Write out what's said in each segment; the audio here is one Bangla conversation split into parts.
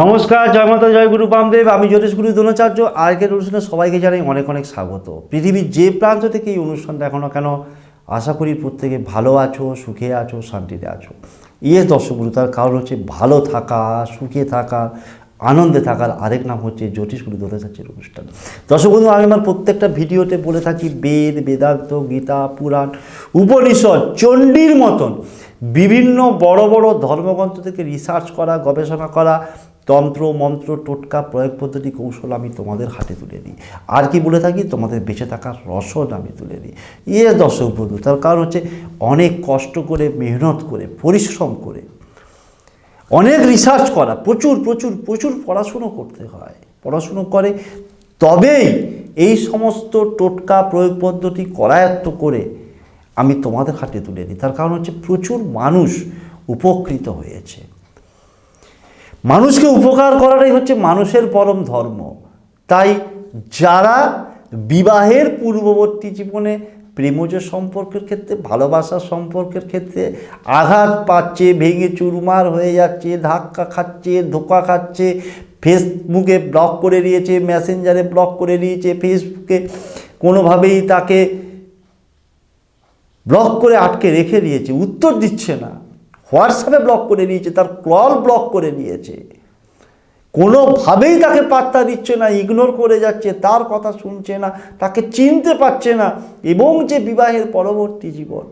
নমস্কার, জয় মাতা, জয় গুরু, বামদেব। আমি জ্যোতিষ গুরু দ্রোণাচার্য। আজকের অনুষ্ঠানে সবাইকে জানাই অনেক অনেক স্বাগত। পৃথিবীর যে প্রান্ত থেকে এই অনুষ্ঠানটা এখনও কেন আশা করি প্রত্যেকে ভালো আছো, সুখে আছো, শান্তিতে আছো। ইয়ে দর্শক গুরু, তার কারণ হচ্ছে ভালো থাকা, সুখে থাকা, আনন্দে থাকার আরেক নাম হচ্ছে জ্যোতিষ গুরু দ্রোণাচার্যের অনুষ্ঠান। দর্শক বন্ধু, আমি আমার প্রত্যেকটা ভিডিওতে বলে থাকি, বেদ, বেদান্ত, গীতা, পুরাণ, উপনিষদ, চণ্ডীর মতন বিভিন্ন বড় বড় ধর্মগ্রন্থ থেকে রিসার্চ করা, গবেষণা করা তন্ত্র, মন্ত্র, টোটকা, প্রয়োগ পদ্ধতি, কৌশল আমি তোমাদের হাতে তুলে দিই। আর কি বলে থাকি? তোমাদের বেঁচে থাকার রসদ আমি তুলে দিই। ইয়ে দর্শক বন্ধু তার কারণ হচ্ছে অনেক কষ্ট করে, মেহনত করে, পরিশ্রম করে, অনেক রিসার্চ করা, প্রচুর প্রচুর প্রচুর পড়াশুনো করতে হয়। পড়াশুনো করে, তবেই এই সমস্ত টোটকা, প্রয়োগ পদ্ধতি করায়ত্ত করে আমি তোমাদের হাতে তুলে দিই। তার কারণ হচ্ছে প্রচুর মানুষ উপকৃত হয়েছে। মানুষকে উপকার করাটাই হচ্ছে মানুষের পরম ধর্ম। তাই যারা বিবাহের পূর্ববর্তী জীবনে প্রেমজ সম্পর্কের ক্ষেত্রে ভালোবাসার সম্পর্কের ক্ষেত্রে আঘাত পাচ্ছে, ভেঙে চুরমার হয়ে যাচ্ছে, ধাক্কা খাচ্ছে, ধোকা খাচ্ছে, ফেসবুকে ব্লক করে দিয়েছে মেসেঞ্জারে ব্লক করে দিয়েছে ফেসবুকে কোনোভাবেই তাকে ব্লক করে আটকে রেখে দিয়েছে, উত্তর দিচ্ছে না। হোয়াটসঅ্যাপে ব্লক করে দিয়েছে তার কল ব্লক করে দিয়েছে কোনোভাবেই তাকে পাত্তা দিচ্ছে না ইগনোর করে যাচ্ছে, তার কথা শুনছে না, তাকে চিনতে পারছে না, এবং যে বিবাহের পরবর্তী জীবন,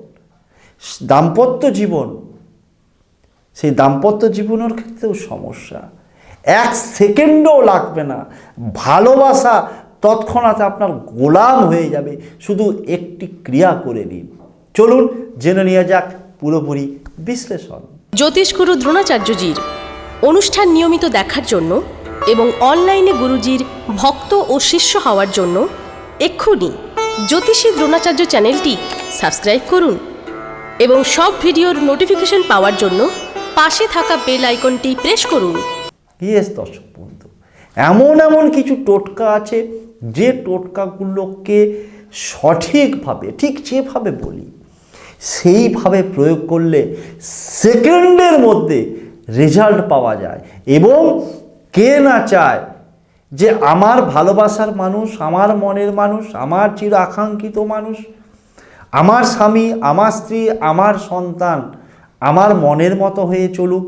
দাম্পত্য জীবন, সেই দাম্পত্য জীবনের ক্ষেত্রেও সমস্যা। এক সেকেন্ডও লাগবে না। ভালোবাসা তৎক্ষণাৎ আপনার গোলাম হয়ে যাবে। শুধু একটি ক্রিয়া করে নিন। চলুন, জেনে নেওয়া যাক পুরোপুরি বিশ্লেষণ। জ্যোতিষগুরু দ্রোণাচার্যজির অনুষ্ঠান নিয়মিত দেখার জন্য এবং অনলাইনে গুরুজির ভক্ত ও শিষ্য হওয়ার জন্য এক্ষুনি জ্যোতিষী দ্রোণাচার্য চ্যানেলটি সাবস্ক্রাইব করুন এবং সব ভিডিওর নোটিফিকেশন পাওয়ার জন্য পাশে থাকা বেল আইকনটি প্রেস করুন। ইয়েস দর্শক বন্ধু এমন এমন কিছু টোটকা আছে যে টোটকাগুলোকে সঠিকভাবে ঠিক যেভাবে বলি সেইভাবে প্রয়োগ করলে সেকেন্ডের মধ্যে রেজাল্ট পাওয়া যায়। এবং কে না চায় যে আমার ভালোবাসার মানুষ, আমার মনের মানুষ, আমার চির আকাঙ্ক্ষিত মানুষ, আমার স্বামী, আমার স্ত্রী, আমার সন্তান, আমার মনের মতো হয়ে চলুক,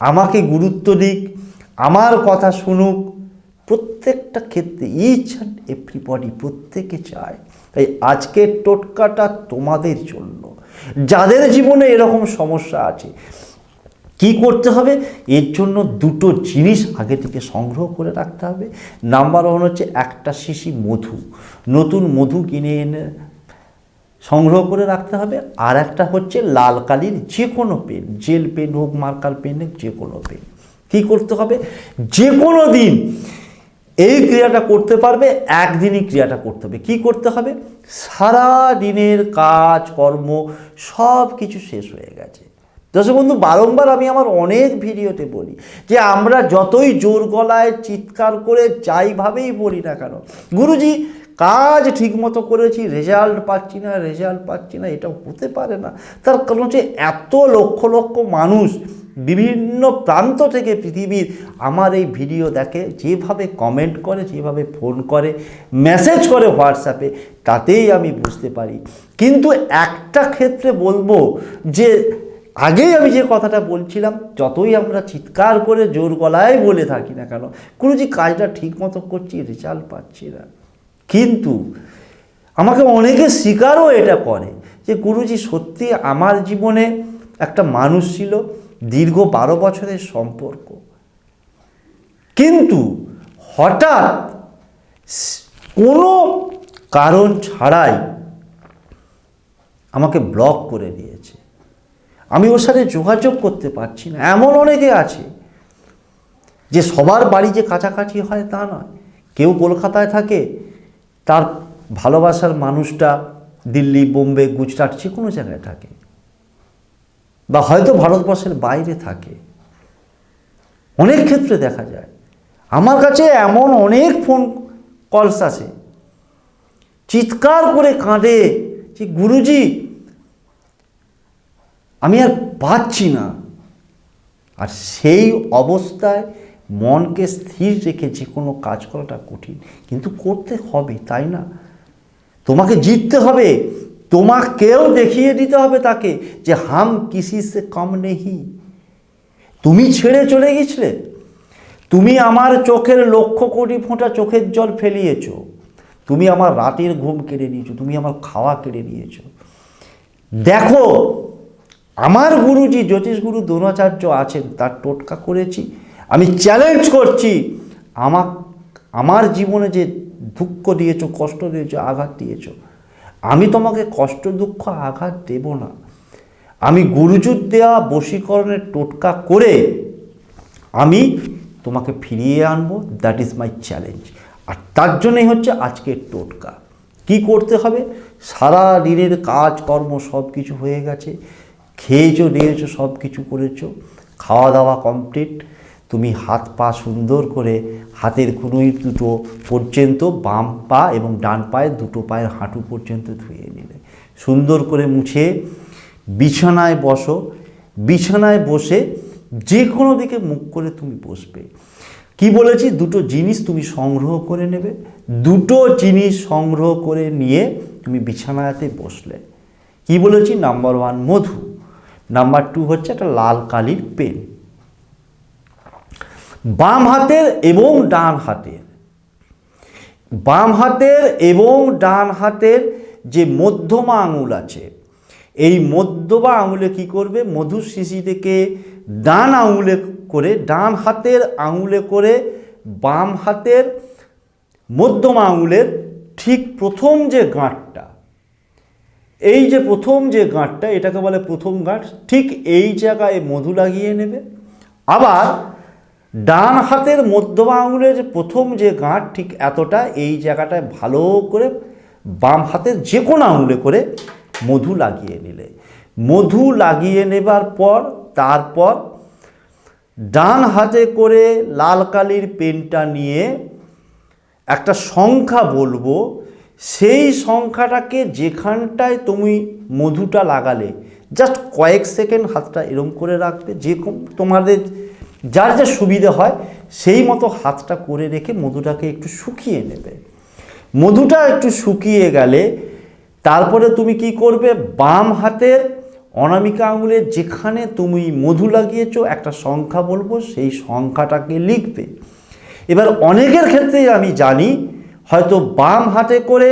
আমাকে গুরুত্ব দিক, আমার কথা শুনুক, প্রত্যেকটা ক্ষেত্রে ইচ অ্যান্ড এভরিবডি প্রত্যেকে চায়। তাই আজকের টোটকাটা তোমাদের জন্য। যাদের জীবনে এরকম সমস্যা আছে, কি করতে হবে? এর জন্য দুটো জিনিস আগে থেকে সংগ্রহ করে রাখতে হবে। নাম্বার ওয়ান হচ্ছে একটা শিশি মধু। নতুন মধু কিনে এনে সংগ্রহ করে রাখতে হবে। আর একটা হচ্ছে লাল কালির যে কোনো পেন, জেল পেন হোক, মার্কার পেন হোক যে কোনো পেন। কী করতে হবে? যে কোনো দিন এই ক্রিয়াটা করতে পারবে, একদিনই ক্রিয়াটা করতে হবে। কি করতে হবে? সারা দিনের কাজ, কর্ম সব কিছু শেষ হয়ে গেছে। দর্শক বন্ধু, বারংবার আমি আমার অনেক ভিডিওতে বলি যে আমরা যতই জোর গলায় চিৎকার করে যাইভাবেই বলি না কেন, গুরুজি, কাজ ঠিকমতো করেছি রেজাল্ট পাচ্ছি না রেজাল্ট পাচ্ছি না এটা হতে পারে না। তার কারণ হচ্ছে এত লক্ষ লক্ষ মানুষ বিভিন্ন প্রান্ত থেকে পৃথিবীর আমার এই ভিডিও দেখে, যেভাবে কমেন্ট করে, যেভাবে ফোন করে মেসেজ করে হোয়াটসঅ্যাপে তাতেই আমি বুঝতে পারি। কিন্তু একটা ক্ষেত্রে বলব যে, আগেই আমি যে কথাটা বলছিলাম, যতই আমরা চিৎকার করে জোর গলায় বলে থাকি না কেন, গুরুজি কাজটা ঠিক মতো করছি রেজাল্ট পাচ্ছি না। কিন্তু আমাকে অনেকে স্বীকারও এটা করে যে, গুরুজি সত্যি আমার জীবনে একটা মানুষ ছিল দীর্ঘ বারো বছরের সম্পর্ক। কিন্তু হঠাৎ কোনো কারণ ছাড়াই আমাকে ব্লক করে দিয়েছে। আমি ওর সাথে যোগাযোগ করতে পারছি না। এমন অনেকে আছে যে সবার বাড়ি যে কাছাকাছি হয় তা নয়। কেউ কলকাতায় থাকে, তার ভালোবাসার মানুষটা দিল্লি, বোম্বে, গুজরাট যে কোনো জায়গায় থাকে। বা হয়তো ভারতবর্ষের বাইরে থাকে। অনেক ক্ষেত্রে দেখা যায়। আমার কাছে এমন অনেক ফোন কলস আসে চিৎকার করে কাঁদে যে, গুরুজি, আমি আর পাচ্ছি না। আর সেই অবস্থায় মনকে স্থির রেখে যে কোনো কাজ করাটা কঠিন। কিন্তু করতে হবে, তাই না? তোমাকে জিততে হবে। তোমাকেও দেখিয়ে দিতে হবে তাকে যে হাম কিসি সে কম নেহি। তুমি ছেড়ে চলে গেছিলে তুমি আমার চোখের লক্ষ কোটি ফোঁটা চোখের জল ফেলিয়েছ। তুমি আমার রাতের ঘুম কেড়ে নিয়েছো, তুমি আমার খাওয়া কেড়ে নিয়েছো। দেখো, আমার গুরুজি জ্যোতিষগুরু দ্রোণাচার্য আছেন, তার টোটকা করেছি, আমি চ্যালেঞ্জ করছি আমার আমার জীবনে যে দুঃখ দিয়েছ, কষ্ট দিয়েছ, আঘাত দিয়েছ আমি তোমাকে কষ্ট, দুঃখ, আঘাত দেব না। আমি গুরুজুর দেওয়া বশীকরণের টোটকা করে আমি তোমাকে ফিরিয়ে আনব। দ্যাট ইজ মাই চ্যালেঞ্জ আর তার জন্যই হচ্ছে আজকের টোটকা। কি করতে হবে? সারা দিনের কাজ কর্ম সব কিছু হয়ে গেছে। খেয়েছো নিয়েছো সব কিছু করেছ। খাওয়া দাওয়া কমপ্লিট তুমি হাত পা সুন্দর করে হাতের কুনুই দুটো পর্যন্ত বাম পা এবং ডান পায়ের দুটো পায়ের হাঁটু পর্যন্ত ধুয়ে নিলে। সুন্দর করে মুছে বিছানায় বসো। বিছানায় বসে যে কোনো দিকে মুখ করে তুমি বসবে। কি বলেছি? দুটো জিনিস তুমি সংগ্রহ করে নেবে। দুটো জিনিস সংগ্রহ করে নিয়ে তুমি বিছানাতে বসলে। কি বলেছি? নাম্বার ওয়ান, মধু। নাম্বার টু হচ্ছে একটা লাল কালির পেন। বাম হাতের এবং ডান হাতের। বাম হাতের এবং ডান হাতের যে মধ্যমা আঙুল আছে, এই মধ্যমা আঙুলে কি করবে? মধু শিশি থেকে ডান আঙুলে করে, ডান হাতের আঙুলে করে বাম হাতের মধ্যমা আঙুলের ঠিক প্রথম যে গাঁটটা, এই যে প্রথম যে গাঁটটা, এটাকে বলে প্রথম গাঁট, ঠিক এই জায়গায় মধু লাগিয়ে নেবে। আবার ডান হাতের মধ্যমা আঙুলের প্রথম যে গাঁট, ঠিক এতটা এই জায়গাটায় ভালো করে বাম হাতের যে কোনো আঙুলে করে মধু লাগিয়ে নিলে। মধু লাগিয়ে নেবার পর, তারপর ডান হাতে করে লাল কালির পেনটা নিয়ে একটা সংখ্যা বলব, সেই সংখ্যাটাকে যেখানটায় তুমি মধুটা লাগালে জাস্ট কয়েক সেকেন্ড হাতটা এরম করে রাখবে, যে তোমাদের যার যা সুবিধে হয়, সেই মতো হাতটা করে রেখে মধুটাকে একটু শুকিয়ে নেবে। মধুটা একটু শুকিয়ে গেলে তারপরে তুমি কি করবে? বাম হাতের অনামিকা আঙুলের যেখানে তুমি মধু লাগিয়েছ, একটা সংখ্যা বলব, সেই সংখ্যাটাকে লিখবে। এবার অনেকের ক্ষেত্রে আমি জানি, হয়তো বাম হাতে করে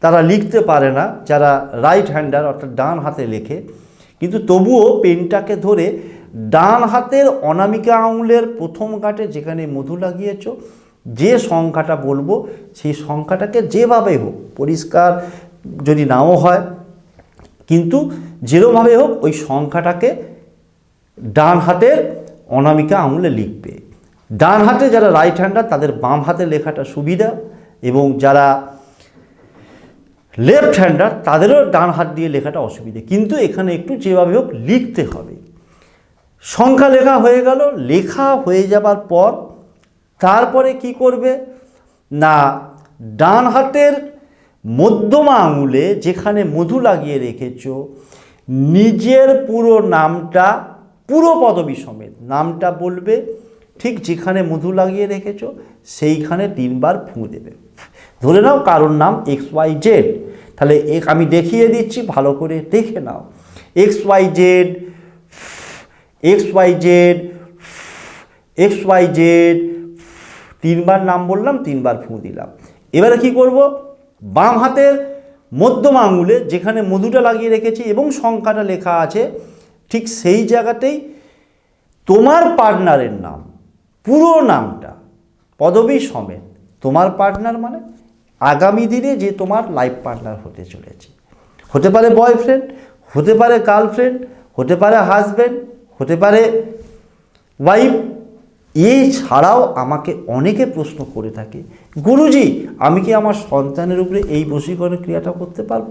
তারা লিখতে পারে না, যারা রাইট হ্যান্ডার অর্থাৎ ডান হাতে লেখে। কিন্তু তবুও পেনটাকে ধরে ডান হাতের অনামিকা আঙুলের প্রথম কাটে যেখানে মধু লাগিয়েছো, যে সংখ্যাটা বলব, সেই সংখ্যাটাকে যেভাবে হোক, পরিষ্কার যদি নাও হয়, কিন্তু যেরমভাবে হোক, ওই সংখ্যাটাকে ডান হাতের অনামিকা আঙুলে লিখবে। ডান হাতে যারা রাইট হ্যান্ডার তাদের বাম হাতে লেখাটা সুবিধা এবং যারা লেফট হ্যান্ডার তাদেরও ডান হাত দিয়ে লেখাটা অসুবিধে। কিন্তু এখানে একটু যেভাবে হোক, লিখতে হবে। সংখ্যা লেখা হয়ে গেল, লেখা হয়ে যাবার পর তারপরে কি করবে? না, ডান হাতের মধ্যমা আঙুলে যেখানে মধু লাগিয়ে রেখেছ, নিজের পুরো নামটা, পুরো পদবী সমেত, নামটা বলবে, ঠিক যেখানে মধু লাগিয়ে রেখেছ, সেইখানে তিনবার ফুঁ দেবে। ধরে নাও কারোর নাম এক্স ওয়াই জেড তাহলে এক আমি দেখিয়ে দিচ্ছি, ভালো করে দেখে নাও। X Y Z X Y Z X Y Z তিনবার নাম বললাম, তিনবার ফুঁ দিলাম। এবারে কি করব? বাম হাতের মধ্যম আঙুলে যেখানে মধুটা লাগিয়ে রেখেছি এবং সংখ্যাটা লেখা আছে, ঠিক সেই জায়গাতেই তোমার পার্টনারের নাম, পুরো নামটা, পদবী সমেত। তোমার পার্টনার মানে আগামী দিনে যে তোমার লাইফ পার্টনার হতে চলেছে। হতে পারে বয়ফ্রেন্ড, হতে পারে গার্লফ্রেন্ড, হতে পারে হাজব্যান্ড হতে পারে ওয়াইফ এছাড়াও আমাকে অনেকে প্রশ্ন করে থাকে গুরুজি আমি কি আমার সন্তানের উপরে এই বশীকরণের ক্রিয়াটা করতে পারব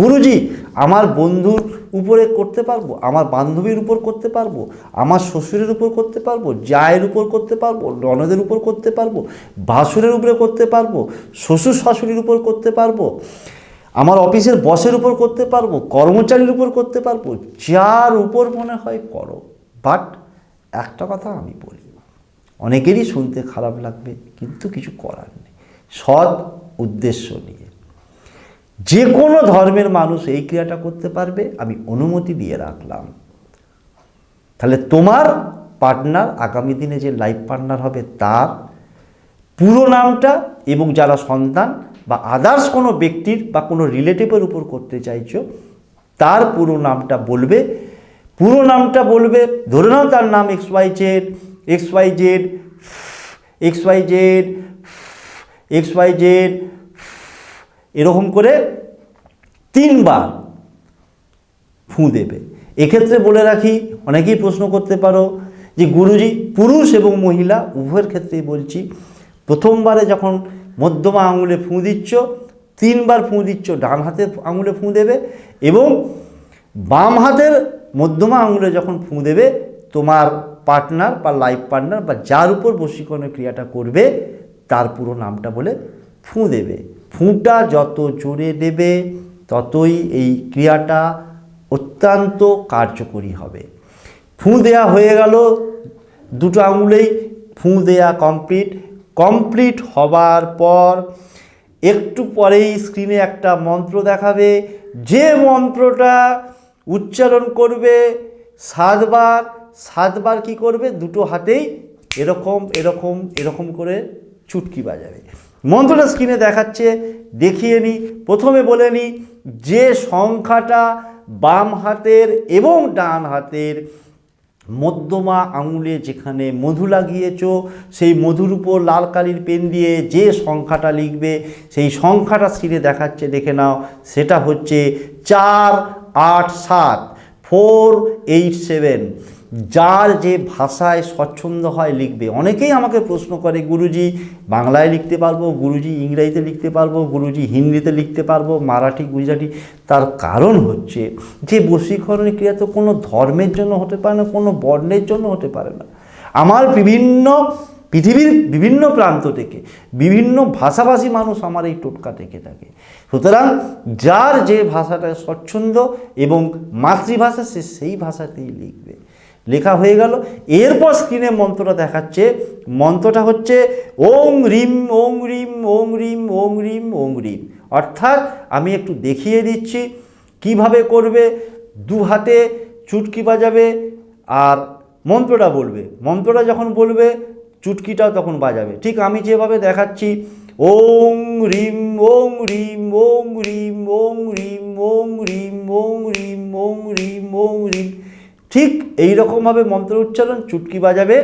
গুরুজি আমার বন্ধুর উপরে করতে পারব আমার বান্ধবীর উপর করতে পারব আমার শ্বশুরের উপর করতে পারব জায়ের উপর করতে পারব ননদের উপর করতে পারব ভাসুরের উপরে করতে পারব শ্বশুর শাশুড়ির উপর করতে পারব আমার অফিসের বসের উপর করতে পারব কর্মচারীর উপর করতে পারব যার উপর মনে হয় করো বাট একটা কথা আমি বলি, অনেকেরই শুনতে খারাপ লাগবে, কিন্তু কিছু করার নেই। সৎ উদ্দেশ্য নিয়ে। যে কোনো ধর্মের মানুষ এই ক্রিয়াটা করতে পারবে, আমি অনুমতি দিয়ে রাখলাম। তাহলে তোমার পার্টনার আগামী দিনে যে লাইফ পার্টনার হবে, তার পুরো নামটা এবং যারা সন্তান বা আদার্স কোনো ব্যক্তির বা কোনো রিলেটিভের উপর করতে চাইছো, তার পুরো নামটা বলবে পুরো নামটা বলবে, ধরে নাও তার নাম X Y Z X Y Z X Y Z X Y Z এরকম করে তিনবার ফুঁ দেবে। এক্ষেত্রে বলে রাখি, অনেকেই প্রশ্ন করতে পারো যে গুরুজি পুরুষ এবং মহিলা, উভয়ের ক্ষেত্রেই বলছি, প্রথমবারে যখন মধ্যমা আঙুলে ফুঁ দিচ্ছ, তিনবার ফুঁ দিচ্ছ, ডান হাতে আঙুলে ফুঁ দেবে এবং বাম হাতের মধ্যমা আঙুলে যখন ফুঁ দেবে, তোমার পার্টনার বা লাইফ পার্টনার বা যার উপর বশীকরণের ক্রিয়াটা করবে, তার পুরো নামটা বলে ফুঁ দেবে। ফুঁটা যত জোরে দেবে, ততই এই ক্রিয়াটা অত্যন্ত কার্যকরী হবে। ফুঁ দেয়া হয়ে গেল দুটো আঙুলেই, ফুঁ দেয়া কমপ্লিট কমপ্লিট হবার পর একটু পরেই স্ক্রিনে একটা মন্ত্র দেখাবে। যে মন্ত্রটা উচ্চারণ করবে, সাতবার সাতবার কি করবে? দুটো হাতেই এরকম এরকম এরকম করে চুটকি বাজাবে। মন্ত্রটা স্ক্রিনে দেখাচ্ছে, দেখিয়ে নিই প্রথমে বলে নিই যে সংখ্যাটা বাম হাতের এবং ডান হাতের মধ্যমা আঙুলে যেখানে মধু লাগিয়েছ, সেই মধুর উপর লাল কালির পেন দিয়ে যে সংখ্যাটা লিখবে, সেই সংখ্যাটা স্ক্রিনে দেখাচ্ছে, দেখে নাও, সেটা হচ্ছে চার আট সাত ফোর এইট সেভেন যার যে ভাষায় স্বচ্ছন্দ হয় লিখবে। অনেকেই আমাকে প্রশ্ন করে, গুরুজি, বাংলায় লিখতে পারব? গুরুজি, ইংরেজিতে লিখতে পারব? গুরুজি, হিন্দিতে লিখতে পারব? মারাঠি, গুজরাটি? তার কারণ হচ্ছে যে বশীকরণের ক্রিয়া তো কোনো ধর্মের জন্য হতে পারে না, কোনো বর্ণের জন্য হতে পারে না। আমার বিভিন্ন পৃথিবীর বিভিন্ন প্রান্ত থেকে বিভিন্ন ভাষাভাষী মানুষ আমার এই টোটকা থেকে থাকে। সুতরাং যার যে ভাষাটা স্বচ্ছন্দ এবং মাতৃভাষা সে সেই ভাষাতেই লিখবে। লেখা হয়ে গেল। এরপর স্ক্রিনে মন্ত্রটা দেখাচ্ছে। মন্ত্রটা হচ্ছে ওং রিম ওং রিম ওং রিম ওং রিম ওং রিম। অর্থাৎ আমি একটু দেখিয়ে দিচ্ছি কীভাবে করবে। দু হাতে চুটকি বাজাবে আর মন্ত্রটা বলবে। মন্ত্রটা যখন বলবে চুটকিটাও তখন বাজাবে। ঠিক আমি যেভাবে দেখাচ্ছি, ওং রিম ওং রিম ওং রিম ওং রিম ওং রিম ওং রিম ওং রিম ওং রিম। ঠিক এই রকমভাবে মন্ত্র উচ্চারণ, চুটকি বাজাবে।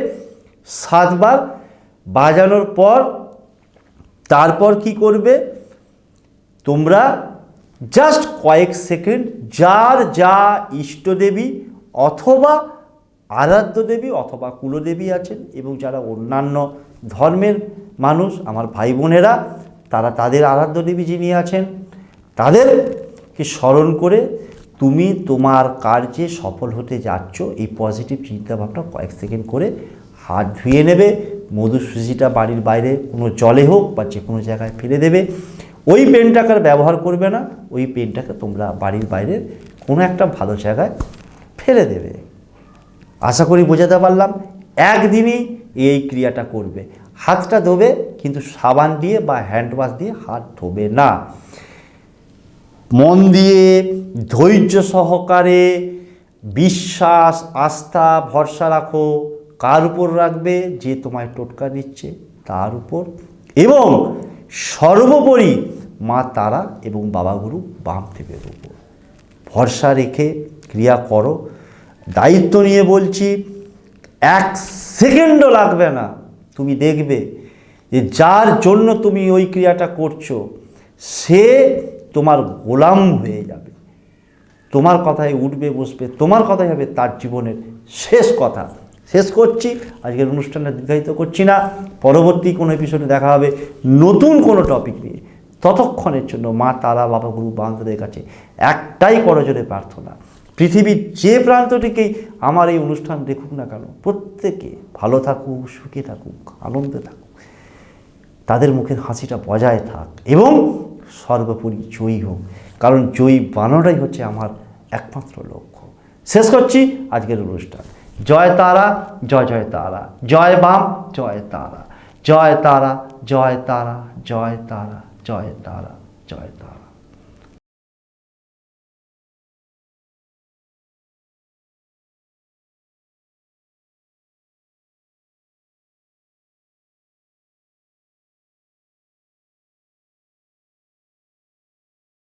সাতবার বাজানোর পর, তারপর কি করবে? তোমরা জাস্ট কয়েক সেকেন্ড, যার যা ইষ্টদেবী অথবা আরাধ্য দেবী অথবা কুলদেবী আছেন এবং যারা অন্যান্য ধর্মের মানুষ, আমার ভাই বোনেরা, তারা তাদের আরাধ্য দেবী যিনি আছেন, তাদেরকে স্মরণ করে তুমি তোমার কার্যে সফল হতে যাচ্ছ। এই পজিটিভ চিন্তাভাবনা কয়েক সেকেন্ড করে হাত ধুয়ে নেবে মধু সুজিটা বাড়ির বাইরে কোনো জলে হোক বা যে কোনো জায়গায় ফেলে দেবে। ওই পেনটাকে ব্যবহার করবে না, ওই পেনটাকে তোমরা বাড়ির বাইরে কোনো একটা ভালো জায়গায় ফেলে দেবে। আশা করি বোঝাতে পারলাম, একদিনই এই ক্রিয়াটা করবে। হাতটা ধোবে, কিন্তু সাবান দিয়ে বা হ্যান্ড ওয়াশ দিয়ে হাত ধোবে না। মন দিয়ে ধৈর্য সহকারে বিশ্বাস, আস্থা, ভরসা রাখো। কার উপর রাখবে? যে তোমায় টোটকা দিচ্ছে, তার উপর। এবং সর্বোপরি মা, তারা এবং বাবা, গুরু বামদেবের উপর। ভরসা রেখে ক্রিয়া করো। দায়িত্ব নিয়ে বলছি, এক সেকেন্ডও লাগবে না। তুমি দেখবে যে যার জন্য তুমি ওই ক্রিয়াটা করছ, সে তোমার গোলাম হয়ে যাবে। তোমার কথায় উঠবে, বসবে, তোমার কথাই হবে তার জীবনের শেষ কথা। শেষ করছি, আজকের অনুষ্ঠানটা দীর্ঘায়িত করছি না। পরবর্তী কোনো এপিসোডে দেখা হবে নতুন কোনো টপিক নিয়ে। ততক্ষণের জন্য মা, তারা, বাবা, গুরু বান্ধবের কাছে একটাই করজোরে প্রার্থনা। পৃথিবীর যে প্রান্ত থেকেই আমার এই অনুষ্ঠান দেখুক না কেন, প্রত্যেকে ভালো থাকুক, সুখে থাকুক, আনন্দে থাকুক, তাদের মুখের হাসিটা বজায় থাক এবং সর্বোপরি জয়ী হোক। কারণ জয়ী বানানোটাই হচ্ছে আমার একমাত্র লক্ষ্য। শেষ করছি আজকের অনুষ্ঠান। জয় তারা, জয় জয় তারা। জয় বাম, জয় তারা। জয় তারা জয় তারা জয় তারা জয় তারা জয় তারা।